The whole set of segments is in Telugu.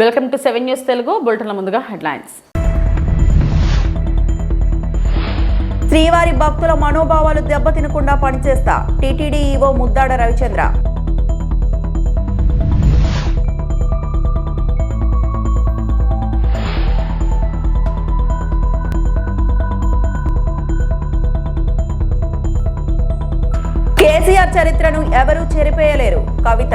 Welcome to seven news Telugu బులెటిన్ల ముందుగా హెడ్లైన్స్. శ్రీవారి భక్తుల మనోభావాలు దెబ్బతినకుండా పనిచేస్తా TTD EO Muddada Ravichandra. KCR చరిత్రను ఎవరూ చెరిపేయలేరు. కవిత.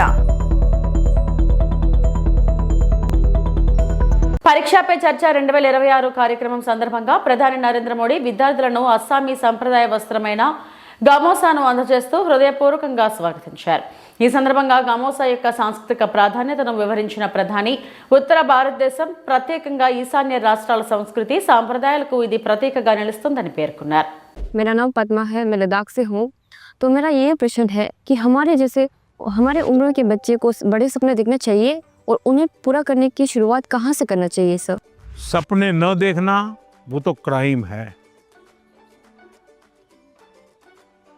పరీక్షా పే చర్చ రెండు వేల ఇరవై ఆరు కార్యక్రమం సందర్భంగా ప్రధాని నరేంద్ర మోడీ విద్యార్థులను అస్సామీ సంప్రదాయ వస్త్రమైన గమోసాను అందజేస్తూ హృదయపూర్వకంగా స్వాగతించారు ఈ సందర్భంగా గమోసా యొక్క సాంస్కృతిక ప్రాధాన్యతను వివరించిన ప్రధాని ఉత్తర భారతదేశం ప్రత్యేకంగా ఈశాన్య రాష్ట్రాల సంస్కృతి సాంప్రదాయాలకు ఇది ప్రతీకగా నిలుస్తుందని పేర్కొన్నారు मेरा नाम पद्मा है मैं लद्दाख से हूँ तो मेरा ये प्रश्न है कि हमारे जैसे हमारे उम्र के बच्चे को बड़े सपने देखना चाहिए और उन्हें पूरा करने की शुरुआत कहाँ से करना चाहिए, सर? सपने न देखना, वो तो क्राइम है।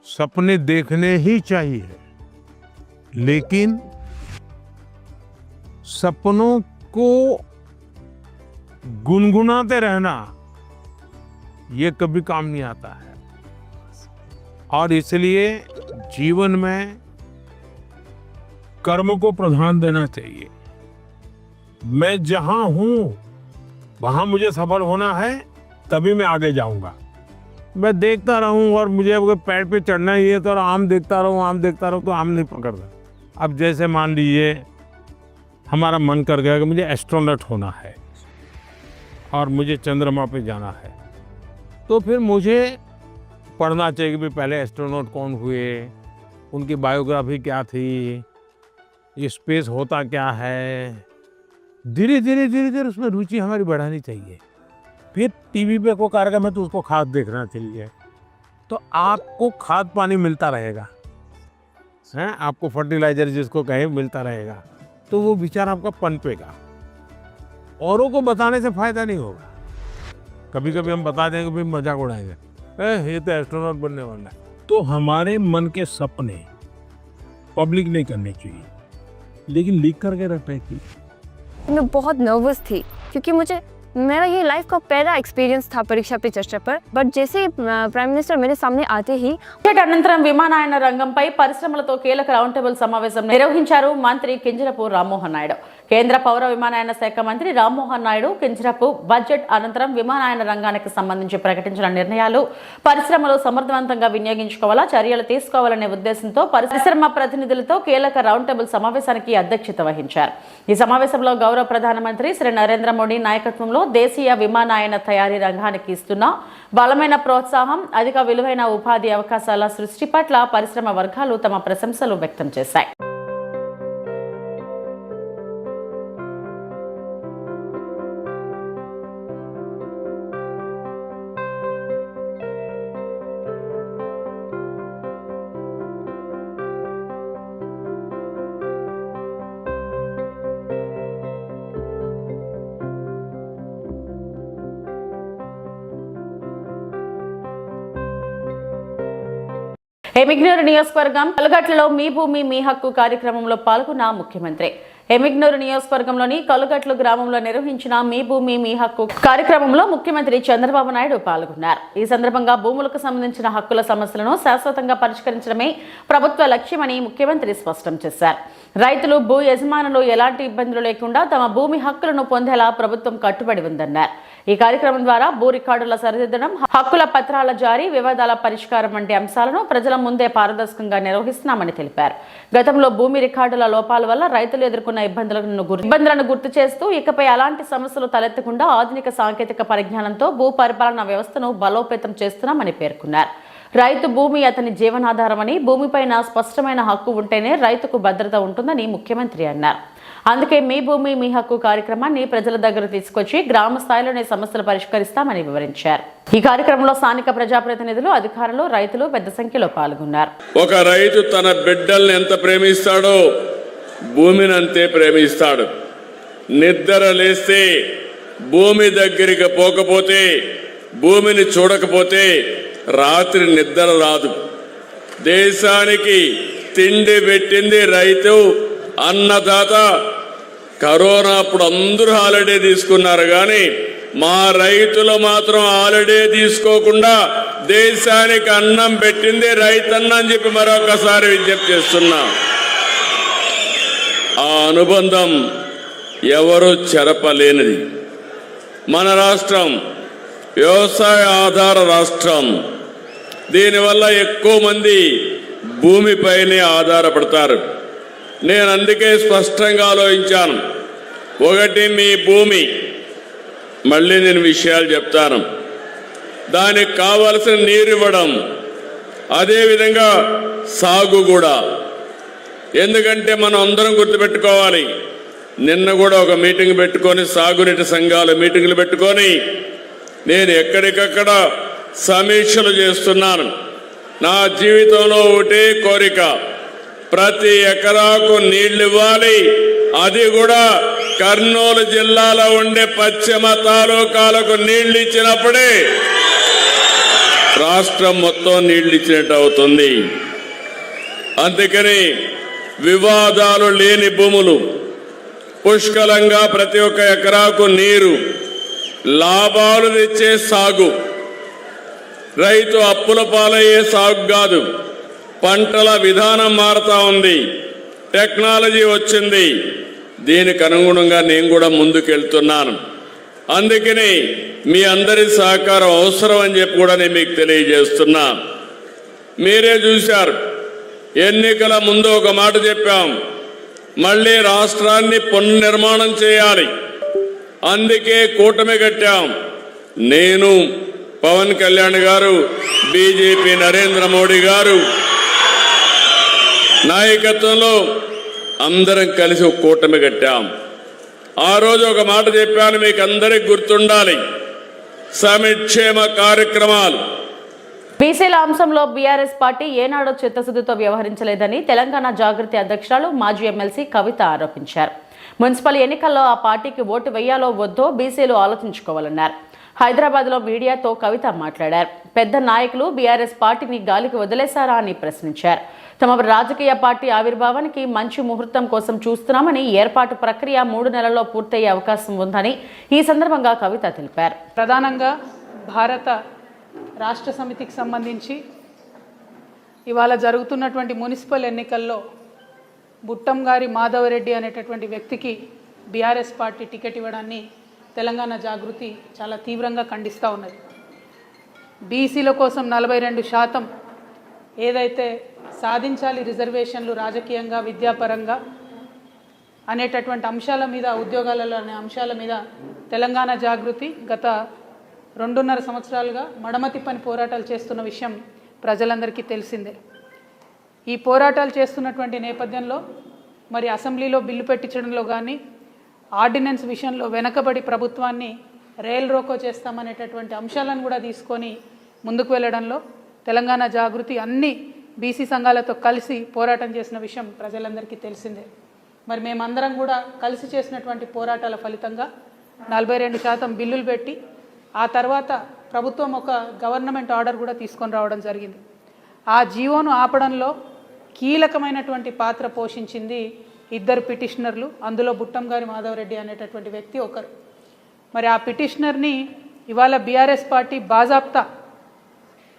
सपने देखने ही चाहिए। लेकिन सपनों को गुनगुनाते रहना, ये कभी काम नहीं आता है। और इसलिए जीवन में कर्म को प्रधान देना चाहिए। मैं जहाँ हूँ, वहाँ मुझे सफल होना है, तभी मैं आगे जाऊँगा। मैं देखता रहूँ और मुझे अगर पैर पे चढ़ना ही है तो आम देखता रहूँ, आम देखता रहूँ तो आम नहीं पकड़ता अब जैसे मान लीजिए, हमारा मन कर गया कि मुझे एस्ट्रोनॉट होना है और मुझे चंद्रमा पे जाना है तो फिर मुझे पढ़ना चाहिए कि पहले एस्ट्रोनॉट कौन हुए, उनकी बायोग्राफी क्या थी, ये स्पेस होता क्या है धीरे धीरे धीरे धीरे उसमें रुचि हमारी बढ़ानी चाहिए। फिर टीवी पे कोई कार्यक्रम है तो उसको खाद देखना चाहिए। तो आपको खाद पानी मिलता रहेगा। हैं? आपको फर्टिलाइज़र जिसको कहे मिलता रहेगा। तो वो विचार आपका पनपेगा औरों को बताने से फ़ायदा नहीं होगा। कभी कभी हम बता देंगे भाई मज़ाक उड़ाएँगे। "ए, ये तो एस्ट्रोनॉट बनने वाला है। तो हमारे मन के सपने पब्लिक नहीं करने चाहिए। लेकिन लिख करके रखने चाहिए मैं बहुत नर्वस थी क्योंकि मुझे मेरा ये लाइफ का पहला एक्सपीरियंस था परीक्षा पे चर्चा पर बट जैसे प्राइम मिनिस्टर मेरे सामने आते ही బడ్జెట్ అనంతరం విమానయాన రంగంపై పరిశ్రమలతో కీలక రౌండ్ టేబుల్ సమావేశం నిర్వహించారు మంత్రి కింజరపు రామ్మోహన్ నాయుడు కేంద్ర పౌర విమానయాన శాఖ మంత్రి రామ్మోహన్ నాయుడు కింజరపు బడ్జెట్ అనంతరం విమానయాన రంగానికి సంబంధించి ప్రకటించిన నిర్ణయాలు పరిశ్రమలు సమర్థవంతంగా వినియోగించుకోవాలా చర్యలు తీసుకోవాలనే ఉద్దేశంతో పరిశ్రమ ప్రతినిధులతో కీలక రౌండ్ టేబుల్ సమావేశానికి అధ్యక్షత వహించారు. ఈ సమావేశంలో గౌరవ ప్రధానమంత్రి శ్రీ నరేంద్ర మోడీ నాయకత్వంలో దేశీయ విమానయాన తయారీ రంగానికి ఇస్తున్న బలమైన ప్రోత్సాహం అధిక విలువైన ఉపాధి అవకాశాల సృష్టి పట్ల పరిశ్రమ వర్గాలు తమ ప్రశంసలు వ్యక్తం చేశాయి. ఎమిగ్నూరు నియోజకవర్గం కలుగట్లలో మీ భూమి మీ హక్కు కార్యక్రమంలో పాల్గొన్న ముఖ్యమంత్రి. ఎమిగ్నూరు నియోజకవర్గంలోని కలుగట్లు గ్రామంలో నిర్వహించిన మీ భూమి మీ హక్కు కార్యక్రమంలో ముఖ్యమంత్రి చంద్రబాబు నాయుడు పాల్గొన్నారు. ఈ సందర్భంగా భూములకు సంబంధించిన హక్కుల సమస్యలను శాశ్వతంగా పరిష్కరించడమే ప్రభుత్వ లక్ష్యమని ముఖ్యమంత్రి స్పష్టం చేశారు. రైతులు భూ యజమానులు ఎలాంటి ఇబ్బందులు లేకుండా తమ భూమి హక్కులను పొందేలా ప్రభుత్వం కట్టుబడి ఉందన్నారు. ఈ కార్యక్రమం ద్వారా భూ రికార్డుల సరిదిద్దడం హక్కుల పత్రాల జారీ వివాదాల పరిష్కారం వంటి అంశాలను ప్రజల ముందే పారదర్శకంగా నిర్వహిస్తున్నామని తెలిపారు. గతంలో భూమి రికార్డుల లోపాల వల్ల రైతులు ఎదుర్కొన్న ఇబ్బందులను ఇబ్బందులను గుర్తు చేస్తూ ఇకపై అలాంటి సమస్యలు తలెత్తకుండా ఆధునిక సాంకేతిక పరిజ్ఞానంతో భూ పరిపాలన వ్యవస్థను బలోపేతం చేస్తున్నామని పేర్కొన్నారు. రైతు భూమి అతని జీవనాధారమని భూమిపైన స్పష్టమైన హక్కు ఉంటేనే రైతుకు భద్రత ఉంటుందని ముఖ్యమంత్రి అన్నారు. అందుకే మీ భూమి మీ హక్కు కార్యక్రమాన్ని ప్రజల దగ్గర తీసుకొచ్చి గ్రామ స్థాయిలోనే సమస్యలు పరిష్కరిస్తామని వివరించారు. ఈ కార్యక్రమంలో స్థానిక ప్రజాప్రతినిధులు అధికారులు రైతులు పెద్ద సంఖ్యలో పాల్గొన్నారు. ఒక రైతు తన బిడ్డల్ని ఎంత ప్రేమిస్తాడో భూమిని అంతే ప్రేమిస్తాడు. నిద్ర లేస్తే భూమి దగ్గరికి పోకపోతే భూమిని చూడకపోతే రాత్రి నిద్ర రాదు. దేశానికి తిండి పెట్టింది రైతు అన్నదాత కరోనా అప్పుడు అందరూ హాలిడే తీసుకున్నారు కానీ మా రైతులు మాత్రం హాలిడే తీసుకోకుండా దేశానికి అన్నం పెట్టింది రైతన్న అని చెప్పి మరొకసారి విజ్ఞప్తి చేస్తున్నా. ఆ అనుబంధం ఎవరు చెరపలేనిది. మన రాష్ట్రం వ్యవసాయ ఆధార రాష్ట్రం. దీనివల్ల ఎక్కువ మంది భూమిపైనే ఆధారపడతారు. నేను అందుకే స్పష్టంగా ఆలోచించాను. ఒకటి మీ భూమి. మళ్ళీ నేను విషయాలు చెప్తాను. దానికి కావలసిన నీరు ఇవ్వడం. అదేవిధంగా సాగు కూడా. ఎందుకంటే మనం అందరం గుర్తుపెట్టుకోవాలి. నిన్న కూడా ఒక మీటింగ్ పెట్టుకొని సాగునీటి సంఘాలు మీటింగ్లు పెట్టుకొని నేను ఎక్కడికక్కడ సమీక్షలు చేస్తున్నాను. నా జీవితంలో ఒకటే కోరిక. ప్రతి ఎకరాకు నీళ్ళు ఇవ్వాలి అది కూడా కర్నూలు జిల్లాలో ఉండే పశ్చిమ తాలూకాలకు నీళ్ళు ఇచ్చినప్పుడే రాష్ట్రం మొత్తం నీళ్ళు ఇచ్చినట్టు అవుతుంది. అందుకని వివాదాలు లేని భూములు పుష్కలంగా ప్రతి ఒక్క ఎకరాకు నీరు లాభాలు తెచ్చే సాగు రైతు అప్పుల పాలయ్యే సాగు కాదు. పంటల విధానం మారుతా ఉంది. టెక్నాలజీ వచ్చింది. దీనికి అనుగుణంగా నేను కూడా ముందుకెళ్తున్నాను. అందుకని మీ అందరి సహకారం అవసరం అని చెప్పి కూడా నేను మీకు తెలియజేస్తున్నా. మీరే చూశారు. ఎన్నికల ముందు ఒక మాట చెప్పాం. మళ్ళీ రాష్ట్రాన్ని పునర్నిర్మాణం చేయాలి. అందుకే కూటమి కట్టాం. నేను పవన్ కళ్యాణ్ గారు బీజేపీ నరేంద్ర మోడీ గారు నాయకత్వంలో అందరం కలిసి ఒక కూటమి కట్టాం. ఆ రోజు ఒక మాట చెప్పాను మీకు అందరికి గుర్తుండాలి. సమిక్షేమ కార్యక్రమాలు. బీసీల అంశంలో బీఆర్ఎస్ పార్టీ ఏనాడో చిత్తశుద్ధితో వ్యవహరించలేదని తెలంగాణ జాగృతి అధ్యక్షురాలు మాజీ ఎమ్మెల్సీ కవిత ఆరోపించారు. మున్సిపల్ ఎన్నికల్లో ఆ పార్టీకి ఓటు వేయాలో వద్దో బీసీలు ఆలోచించుకోవాలన్నారు. హైదరాబాద్లో మీడియాతో కవిత మాట్లాడారు. పెద్ద నాయకులు బీఆర్ఎస్ పార్టీని గాలికి వదిలేశారా అని ప్రశ్నించారు. తమ రాజకీయ పార్టీ ఆవిర్భావానికి మంచి ముహూర్తం కోసం చూస్తున్నామని ఏర్పాటు ప్రక్రియ మూడు నెలల్లో పూర్తయ్యే అవకాశం ఉందని ఈ సందర్భంగా కవిత తెలిపారు. ప్రధానంగా భారత రాష్ట్ర సమితికి సంబంధించి ఇవాళ జరుగుతున్నటువంటి మున్సిపల్ ఎన్నికల్లో బుట్టంగారి మాధవరెడ్డి అనేటటువంటి వ్యక్తికి బీఆర్ఎస్ పార్టీ టికెట్ ఇవ్వడాన్ని తెలంగాణ జాగృతి చాలా తీవ్రంగా ఖండిస్తూ ఉన్నది. బీసీల కోసం నలభై రెండు శాతం ఏదైతే సాధించాలి రిజర్వేషన్లు రాజకీయంగా విద్యాపరంగా అనేటటువంటి అంశాల మీద ఉద్యోగాలలో అనే అంశాల మీద తెలంగాణ జాగృతి గత రెండున్నర సంవత్సరాలుగా మడమతి పని పోరాటాలు చేస్తున్న విషయం ప్రజలందరికీ తెలిసిందే. ఈ పోరాటాలు చేస్తున్నటువంటి నేపథ్యంలో మరి అసెంబ్లీలో బిల్లు పెట్టించడంలో కానీ ఆర్డినెన్స్ విషయంలో వెనకబడి ప్రభుత్వాన్ని రైల్ రోకో చేస్తామనేటటువంటి అంశాలను కూడా తీసుకొని ముందుకు వెళ్ళడంలో తెలంగాణ జాగృతి అన్ని బీసీ సంఘాలతో కలిసి పోరాటం చేసిన విషయం ప్రజలందరికీ తెలిసిందే. మరి మేమందరం కూడా కలిసి చేసినటువంటి పోరాటాల ఫలితంగా నలభై రెండు శాతం బిల్లులు పెట్టి ఆ తర్వాత ప్రభుత్వం ఒక గవర్నమెంట్ ఆర్డర్ కూడా తీసుకొని రావడం జరిగింది. ఆ జీవోను ఆపడంలో కీలకమైనటువంటి పాత్ర పోషించింది ఇద్దరు పిటిషనర్లు అందులో బుట్టం గారి మాధవరెడ్డి అనేటటువంటి వ్యక్తి ఒకరు. మరి ఆ పిటిషనర్ని ఇవాళ బీఆర్ఎస్ పార్టీ బాజాప్తా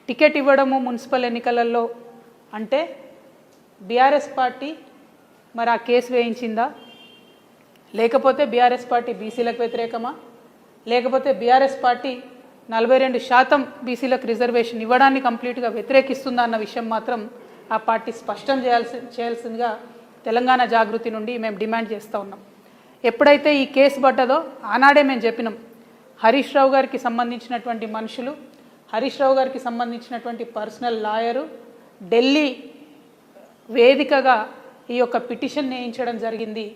టికెట్ ఇవ్వడము మున్సిపల్ ఎన్నికలలో అంటే బీఆర్ఎస్ పార్టీ మరి ఆ కేసు వేయించిందా? లేకపోతే బీఆర్ఎస్ పార్టీ బీసీలకు వ్యతిరేకమా? లేకపోతే బీఆర్ఎస్ పార్టీ నలభై రెండు శాతం బీసీలకు రిజర్వేషన్ ఇవ్వడాన్ని కంప్లీట్గా వ్యతిరేకిస్తుందా అన్న విషయం మాత్రం ఆ పార్టీ స్పష్టం చేయాల్సి చేయాల్సిందిగా తెలంగాణ జాగృతి నుండి మేము డిమాండ్ చేస్తూ ఉన్నాం. ఎప్పుడైతే ఈ కేసు పడ్డదో ఆనాడే మేము చెప్పినాం. హరీష్ రావు గారికి సంబంధించినటువంటి మనుషులు హరీష్ రావు గారికి సంబంధించినటువంటి పర్సనల్ లాయరు ఢిల్లీ వేదికగా ఈ యొక్క పిటిషన్ వేయించడం జరిగింది.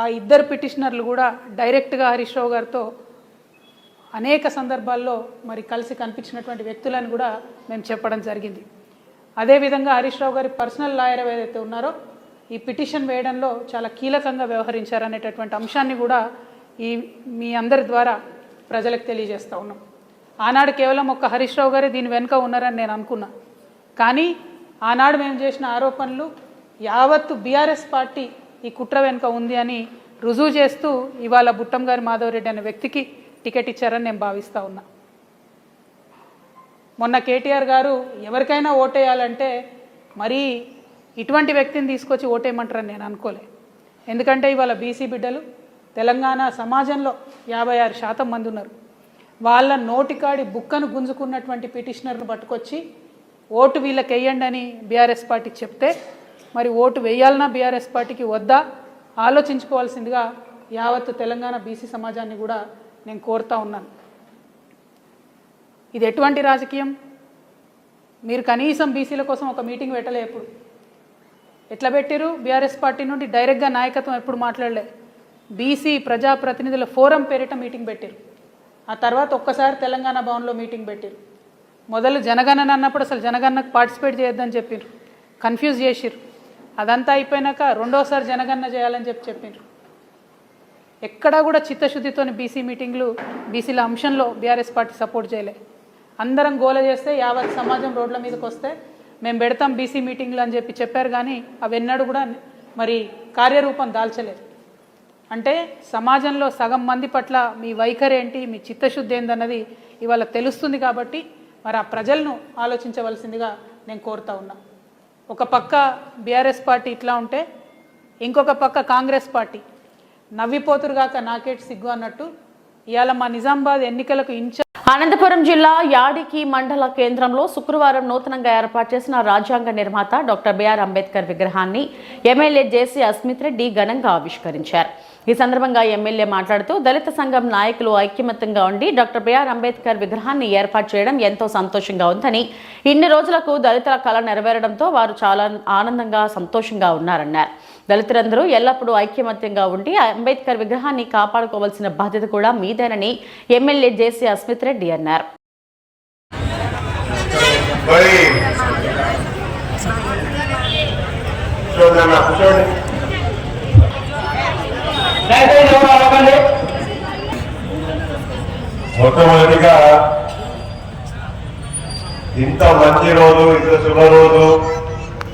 ఆ ఇద్దరు పిటిషనర్లు కూడా డైరెక్ట్గా హరీష్ రావు గారితో అనేక సందర్భాల్లో మరి కలిసి కనిపించినటువంటి వ్యక్తులను కూడా మేము చెప్పడం జరిగింది. అదేవిధంగా హరీష్ రావు గారి పర్సనల్ లాయర్ ఏదైతే ఉన్నారో ఈ పిటిషన్ వేయడంలో చాలా కీలకంగా వ్యవహరించారనేటటువంటి అంశాన్ని కూడా ఈ మీ అందరి ద్వారా ప్రజలకు తెలియజేస్తూ ఉన్నాం. ఆనాడు కేవలం ఒక హరీష్ రావు గారే దీని వెనుక ఉన్నారని నేను అనుకున్నా. కానీ ఆనాడు మేము చేసిన ఆరోపణలు యావత్తు బీఆర్ఎస్ పార్టీ ఈ కుట్ర వెనుక ఉంది అని రుజువు చేస్తూ ఇవాళ బుట్టం గారి మాధవరెడ్డి అనే వ్యక్తికి టికెట్ ఇచ్చారని నేను భావిస్తూ ఉన్నా. మొన్న కేటీఆర్ గారు ఎవరికైనా ఓటేయాలంటే మరీ ఇటువంటి వ్యక్తిని తీసుకొచ్చి ఓటేయమంటారని నేను అనుకోలే. ఎందుకంటే ఇవాళ బీసీ బిడ్డలు తెలంగాణ సమాజంలో యాభై ఆరు శాతం మంది ఉన్నారు. వాళ్ళ నోటికాడి బుక్కను గుంజుకున్నటువంటి పిటిషనర్ను పట్టుకొచ్చి ఓటు వీళ్ళకి వేయండి అని బీఆర్ఎస్ పార్టీకి చెప్తే మరి ఓటు వేయాలన్నా బీఆర్ఎస్ పార్టీకి వద్దా? ఆలోచించుకోవాల్సిందిగా యావత్ తెలంగాణ బీసీ సమాజాన్ని కూడా నేను కోరుతా ఉన్నాను. ఇది ఎటువంటి రాజకీయం? మీరు కనీసం బీసీల కోసం ఒక మీటింగ్ పెట్టలే ఎప్పుడు? ఎట్లా పెట్టారు బీఆర్ఎస్ పార్టీ నుండి డైరెక్ట్గా నాయకత్వం ఎప్పుడు మాట్లాడలే. బీసీ ప్రజాప్రతినిధుల ఫోరం పేరిట మీటింగ్ పెట్టారు ఆ తర్వాత ఒక్కసారి తెలంగాణ భవన్లో మీటింగ్ పెట్టారు మొదలు జనగణన అన్నప్పుడు అసలు జనగణనకు పార్టిసిపేట్ చేయొద్దని చెప్పారు కన్ఫ్యూజ్ చేసిర్రు. అదంతా అయిపోయినాక రెండోసారి జనగణన చేయాలని చెప్పి చెప్పారు ఎక్కడా కూడా చిత్తశుద్ధితోని బీసీ మీటింగ్లు బీసీల అంశంలో బీఆర్ఎస్ పార్టీ సపోర్ట్ చేయలే. అందరం గోల చేస్తే యావత్ సమాజం రోడ్ల మీదకి వస్తే మేము పెడతాం బీసీ మీటింగ్లు అని చెప్పి చెప్పారు కానీ అవి ఎన్నడూ కూడా మరి కార్యరూపం దాల్చలేదు. అంటే సమాజంలో సగం మంది పట్ల మీ వైఖరి ఏంటి మీ చిత్తశుద్ధి ఏందన్నది ఇవాళ తెలుస్తుంది కాబట్టి మరి ఆ ప్రజలను ఆలోచించవలసిందిగా నేను కోరుతా ఉన్నా. ఒక పక్క బీఆర్ఎస్ పార్టీ ఇట్లా ఉంటే ఇంకొక పక్క కాంగ్రెస్ పార్టీ నవ్విపోతురుగాక నాకేటి సిగ్గు అన్నట్టు ఇవాళ మా నిజామాబాద్ ఎన్నికలకు ఇన్ఛార్జ్ అనంతపురం జిల్లా యాడికి మండల కేంద్రంలో శుక్రవారం నూతనంగా ఏర్పాటు చేసిన రాజ్యాంగ నిర్మాత డాక్టర్ బిఆర్ అంబేద్కర్ విగ్రహాన్ని ఎమ్మెల్యే జేసీ అస్మిత్రెడ్డి ఘనంగా ఆవిష్కరించారు. ఈ సందర్భంగా ఎమ్మెల్యే మాట్లాడుతూ దళిత సంఘం నాయకులు ఐక్యమత్యంగా ఉండి డాక్టర్ బిఆర్ అంబేద్కర్ విగ్రహాన్ని ఏర్పాటు చేయడం ఎంతో సంతోషంగా ఉందని ఇన్ని రోజులకు దళితుల కళ నెరవేరడంతో వారు చాలా ఆనందంగా సంతోషంగా ఉన్నారన్నారు. దళితులందరూ ఎల్లప్పుడూ ఐక్యమత్యంగా ఉండి అంబేద్కర్ విగ్రహాన్ని కాపాడుకోవాల్సిన బాధ్యత కూడా మీదేనని ఎమ్మెల్యే జేసీ అస్మిత్ రెడ్డి అన్నారు. మరి చూడండి మొట్టమొదటిగా ఇంత మంచి రోజు ఇంత శుభ రోజు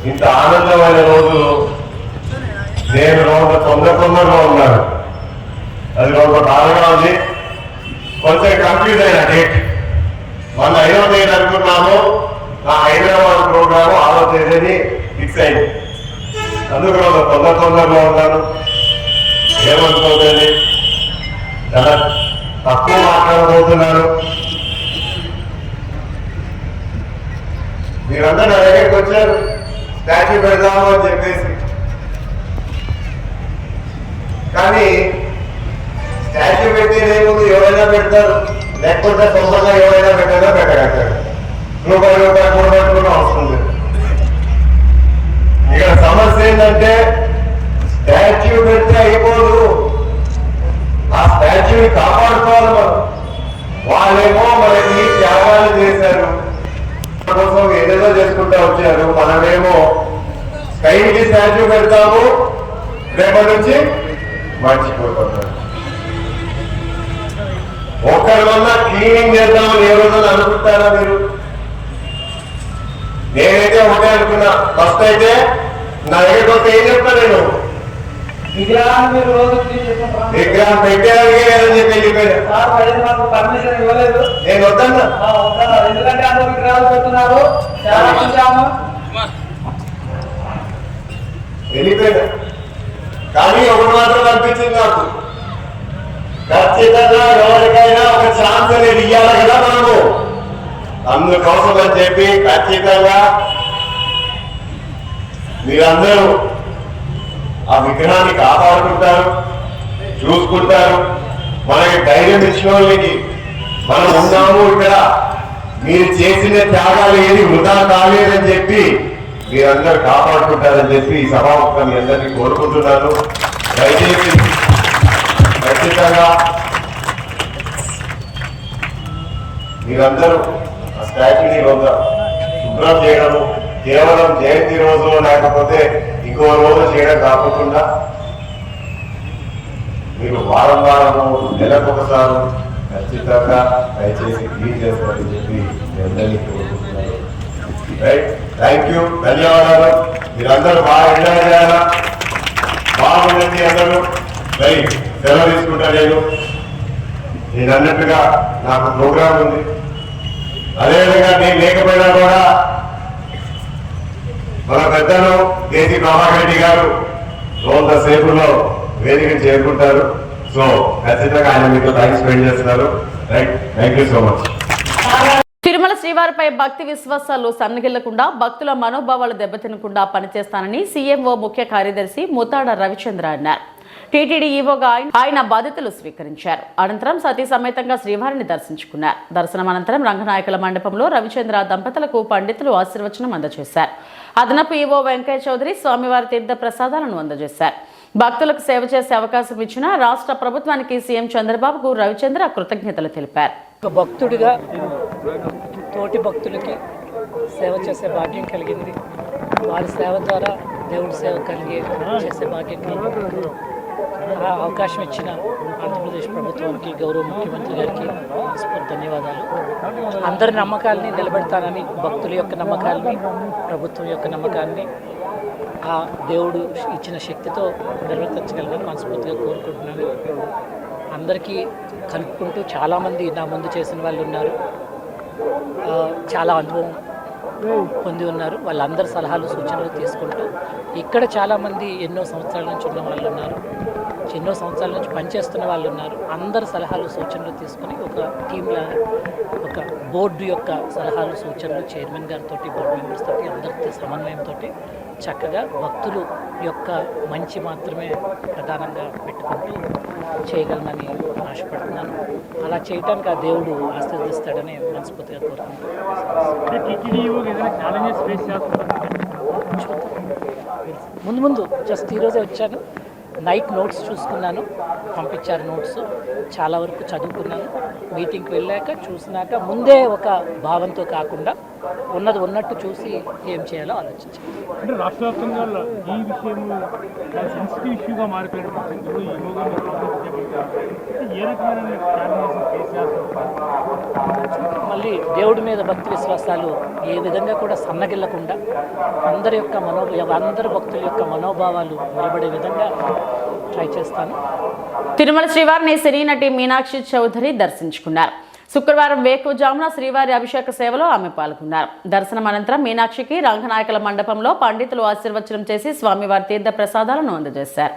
ఇంత ఆనందమైన రోజు నేను రోజు తొందర తొందరగా ఉన్నాను. అది రోజు బాధగా ఉంది. కొంచెం కంప్లీట్ అయిన డేట్ మన ఐదో తేదీ అనుకున్నాము. నా హైదరాబాద్ ప్రోగ్రాము ఆరో తేదీని ఫిక్స్ అయింది. అందుకు రోజు తొందర తొందరలో ఉన్నాను. ఏమనుకోదండి చాలా తక్కువ మాట్లాడబోతున్నారు. మీరందరూ నా దగ్గరికి వచ్చారు. స్టాచ్యూ పెడదాము అని చెప్పేసి. కానీ స్టాచ్యూ పెట్టేదేముందు ఎవరైనా పెడతారు. లేకపోతే సొంతంగా ఎవరైనా పెట్టారో పెట్టగలుగుతారు. రూపాయి రూపాయి మూడు పెట్టుకున్న అవసరం లేదు. ఇక్కడ సమస్య ఏంటంటే స్టాచ్యూ పెడితే అయిపోదు. ఆ స్టాచ్యూని కాపాడుకోవాలి మనం. వాళ్ళేమో మనకి త్యాగాలు చేశారు. కోసం ఏదేదో చేసుకుంటా వచ్చారు. మనమేమో స్కైకి స్టాచ్యూ పెడతాము. రేపటి నుంచి మర్చిపోతున్నాం ఒకరి వల్ల క్లీనింగ్ చేద్దామని ఏ రోజు అనుకుంటారా మీరు? నేనైతే ఒకటే అనుకున్నా. ఫస్ట్ అయితే నా దగ్గరికి వస్తే ఏం చెప్తా నేను? విగ్రహాన్ని మీరు రోజు క్లీన్ చేసుకుంటారా? విగ్రహం పెట్టేదానికి లేదని చెప్పి వెళ్ళిపోయాను సార్ పైన మాకు పర్మిషన్ ఇవ్వలేదు. నేను వద్దన్నా. ఆ, వద్దన్నారు. ఎందుకంటే అందరూ విగ్రహాలు పెడుతున్నారు. చాలా మంచాము. వెళ్ళిపోయాను కానీ ఒకటి మాత్రం అనిపించింది నాకు. ఖచ్చితంగా ఎవరికైనా ఒక ఛాన్స్ అనేది ఇవ్వాలి కదా మనము. అందుకోసం అని చెప్పి ఖచ్చితంగా మీరందరూ ఆ విగ్రహాన్ని కాపాడుకుంటారు చూసుకుంటారు మనకి ధైర్యం ఇచ్చిన వాళ్ళకి మనం ఉన్నాము ఇక్కడ. మీరు చేసిన త్యాగాలు ఏది వృధా కాలేదని చెప్పి మీరందరూ కాపాడుకుంటారని చెప్పి ఈ సభాముఖం మీ అందరినీ కోరుకుంటున్నాను. దయచేసి ఖచ్చితంగా మీరందరూ ఆ స్టాచ్యూని రోజు శుభ్రం చేయడము కేవలం జయంతి రోజు లేకపోతే ఇంకో రోజు చేయడం కాకుండా మీరు వారం వారము నెలకొకసారి ఖచ్చితంగా దయచేసి క్లీన్ చేసుకోవాలని చెప్పి అందరినీ కోరుకుంటున్నాను. రైట్ థ్యాంక్ యూ ధన్యవాదాలు. మీరందరూ బాగా ఎంజాయ్ చేయాలా? బాగుండండి అందరూ. రైట్ సెలవు తీసుకుంటా నేను. నేను అన్నట్టుగా నాకు ప్రోగ్రామ్ ఉంది. అదేవిధంగా నేను లేకపోయినా కూడా మన పెద్దలు కేసీ ప్రభాకర్ గారు కొంత సేపులో వేదిక చేరుకుంటారు. సో ఖచ్చితంగా ఆయన మీతో టైం స్పెండ్ చేస్తున్నారు. Right thank you so much Tirumala శ్రీవారిపై భక్తి విశ్వాసాలు సన్నగిల్లకుండా భక్తుల మనోభావాలు దెబ్బతినకుండా పనిచేస్తానని సీఎంఓ ముఖ్య కార్యదర్శి ముతాడ రవిచంద్ర అన్నారు. టీటీడీ ఈవోగా ఆయన- ఆయన బాధ్యతలు స్వీకరించారు. అనంతరం సతీ సమేతంగా శ్రీవారిని దర్శించుకున్నారు. దర్శనం అనంతరం రంగనాయకుల మండపంలో రవిచంద్ర దంపతులకు పండితులు ఆశీర్వచనం అందజేశారు. అదనపు ఈవో వెంకయ్య చౌదరి స్వామివారి తీర్థ ప్రసాదాలను అందజేశారు. భక్తులకు సేవ చేసే అవకాశం ఇచ్చిన రాష్ట్ర ప్రభుత్వానికి సీఎం చంద్రబాబుకు రవిచంద్ర కృతజ్ఞతలు తెలిపారు. ఒక భక్తుడిగా తోటి భక్తులకి సేవ చేసే భాగ్యం కలిగింది. వారి సేవ ద్వారా దేవుడి సేవ కలిగే చేసే భాగ్యం కలిగింది. ఆ అవకాశం ఇచ్చిన ఆంధ్రప్రదేశ్ ప్రభుత్వానికి గౌరవ ముఖ్యమంత్రి గారికి ధన్యవాదాలు. అందరి నమ్మకాలని నిలబెడతానని భక్తుల యొక్క నమ్మకాలని ప్రభుత్వం యొక్క నమ్మకాన్ని ఆ దేవుడు ఇచ్చిన శక్తితో నిర్వర్తించగలనని మనస్ఫూర్తిగా కోరుకుంటున్నాను. అందరికీ కలుపుకుంటూ చాలామంది నా ముందు చేసిన వాళ్ళు ఉన్నారు. చాలా అనుభవం పొంది ఉన్నారు. వాళ్ళందరి సలహాలు సూచనలు తీసుకుంటూ ఇక్కడ చాలామంది ఎన్నో సంవత్సరాల నుంచి ఉన్న వాళ్ళు ఉన్నారు. ఎన్నో సంవత్సరాల నుంచి పనిచేస్తున్న వాళ్ళు ఉన్నారు. అందరి సలహాలు సూచనలు తీసుకొని ఒక టీంలా ఒక బోర్డు యొక్క సలహాలు సూచనలు చైర్మన్ గారితో బోర్డు మెంబర్స్ తోటి అందరితో సమన్వయంతో చక్కగా భక్తులు యొక్క మంచి మాత్రమే ప్రధానంగా పెట్టుకుంటూ చేయగలనని ఆశపడుతున్నాను. అలా చేయటానికి ఆ దేవుడు ఆశీర్దిస్తాడని మనస్ఫూర్తిగా కోరుకుంటున్నాను. ముందు ముందు జస్ట్ ఈరోజే వచ్చాను. నైట్ నోట్స్ చూసుకున్నాను. పంపించారు నోట్స్. చాలా వరకు చదువుకున్నాను. మీటింగ్కి వెళ్ళాక చూసినాక ముందే ఒక భావంతో కాకుండా ఉన్నది ఉన్నట్టు చూసి ఏం చేయాలో ఆలోచించాను. అంటే రాష్ట్ర వ్యాప్తంగా ఈ విషయం సెన్సిటివ్ ఇష్యూగా. ఏ రకమైన మళ్ళీ దేవుడి మీద భక్తి విశ్వాసాలు ఏ విధంగా కూడా సన్నగిల్లకుండా అందరి యొక్క మనో అందరి భక్తుల యొక్క మనోభావాలు నిలబడే విధంగా ట్రై చేస్తాను. తిరుమల శ్రీవారిని సినీ నటి మీనాక్షి చౌదరి దర్శించుకున్నారు. శుక్రవారం వేకువజామున శ్రీవారి అభిషేక సేవలో ఆమె పాల్గొన్నారు. దర్శనం అనంతరం మీనాక్షికి రంగనాయకుల మండపంలో పండితులు ఆశీర్వచనం చేసి స్వామివారి తీర్థ ప్రసాదాలను అందజేశారు.